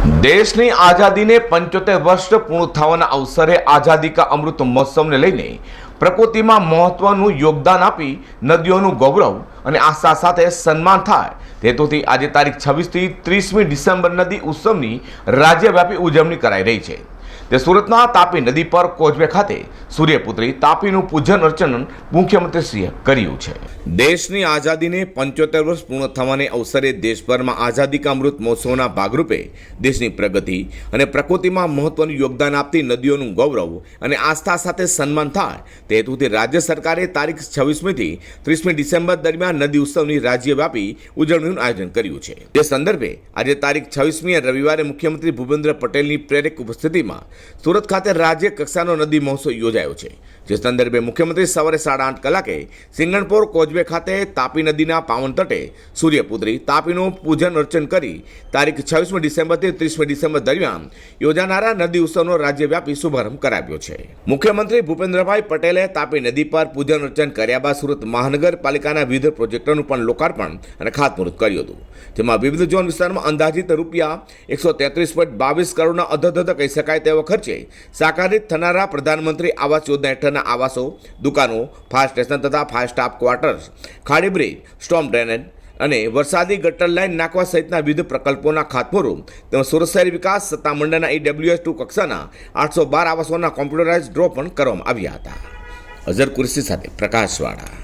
દેશની આઝાદીને પંચોતેર વર્ષ પૂર્ણ થવાના અવસરે આઝાદી કા અમૃત મહોત્સવને લઈને પ્રકૃતિમાં મહત્વનું યોગદાન આપી નદીઓનું ગૌરવ અને આસ્થા સાથે સન્માન થાય. તે હેતુથી આજે તારીખ છવ્વીસથી ત્રીસમી ડિસેમ્બર નદી ઉત્સવની રાજ્યવ્યાપી ઉજવણી કરાઈ રહી છે. તે સુરતના તાપી નદી પર કોચવે ખાતે સૂર્યપુત્રી તાપીનું પૂજન અર્ચન મુખ્યમંત્રીશ્રીએ કર્યું છે. દેશની આઝાદીને પંચોતેર વર્ષ પૂર્ણ થવાને અવસરે દેશભરમાં આઝાદી કા અમૃત મહોત્સવના ભાગરૂપે દેશની પ્રગતિ અને પ્રકૃતિમાં મહત્વનું યોગદાન આપતી નદીઓનું ગૌરવ અને આસ્થા સાથે સન્માન થાય તે હેતુથી રાજ્ય સરકારે તારીખ છવ્વીસમીથી ત્રીસમી ડિસેમ્બર દરમિયાન નદી ઉત્સવની રાજ્યવ્યાપી ઉજવણીનું આયોજન કર્યું છે. તે સંદર્ભે આજે તારીખ છવ્વીસમી રવિવારે મુખ્યમંત્રી ભૂપેન્દ્ર પટેલની પ્રેરક ઉપસ્થિતિમાં સુરત ખાતે રાજ્ય કક્ષાનો નદી મહોત્સવ યોજાયો છે, જે સંદર્ભે મુખ્યમંત્રી સવારે સાડા આઠ કલાકે સિંગણપોર કોજવે ખાતે તાપી નદીના પાવન તટે સૂર્યપુત્રી તાપીનું પૂજન અર્ચન કરી તારીખ છવ્વીસમી ડિસેમ્બરથી ત્રીસમી ડિસેમ્બર દરમિયાન યોજાનારા નદી ઉત્સવનો રાજ્યવ્યાપી શુભારંભ કરાવ્યો છે. મુખ્યમંત્રી ભૂપેન્દ્રભાઈ પટેલે તાપી નદી પર પૂજન અર્ચન કર્યા બાદ સુરત મહાનગરપાલિકાના વિવિધ પ્રોજેક્ટોનું પણ લોકાર્પણ અને ખાતમુહૂર્ત કર્યું હતું. જેમાં વિવિધ ઝોન વિસ્તારમાં અંદાજિત રૂપિયા એકસો તેત્રીસ પોઈન્ટ બાવીસ કરોડના અધધધ કહી શકાય તેવો ખર્ચે સાકારિત થનારા પ્રધાનમંત્રી આવાસ યોજના હેઠળના આવાસો, દુકાનો, ફાયર સ્ટેશન તથા ફાયર સ્ટાફ ક્વાર્ટર્સ, ખાડી બ્રિજ, સ્ટોમ ડ્રેનેજ અને વરસાદી ગટર લાઇન નાખવા સહિતના વિવિધ પ્રકલ્પોના ખાતમુહૂર્ત, તેમજ સુરત શહેરી વિકાસ સત્તામંડળના ઈડબ્લ્યુએસ ટુ કક્ષાના આઠસો બાર આવાસોના કોમ્પ્યુટરાઇઝ ડ્રો પણ કરવામાં આવ્યા હતા. અઝર કુરશી સાથે પ્રકાશવાળા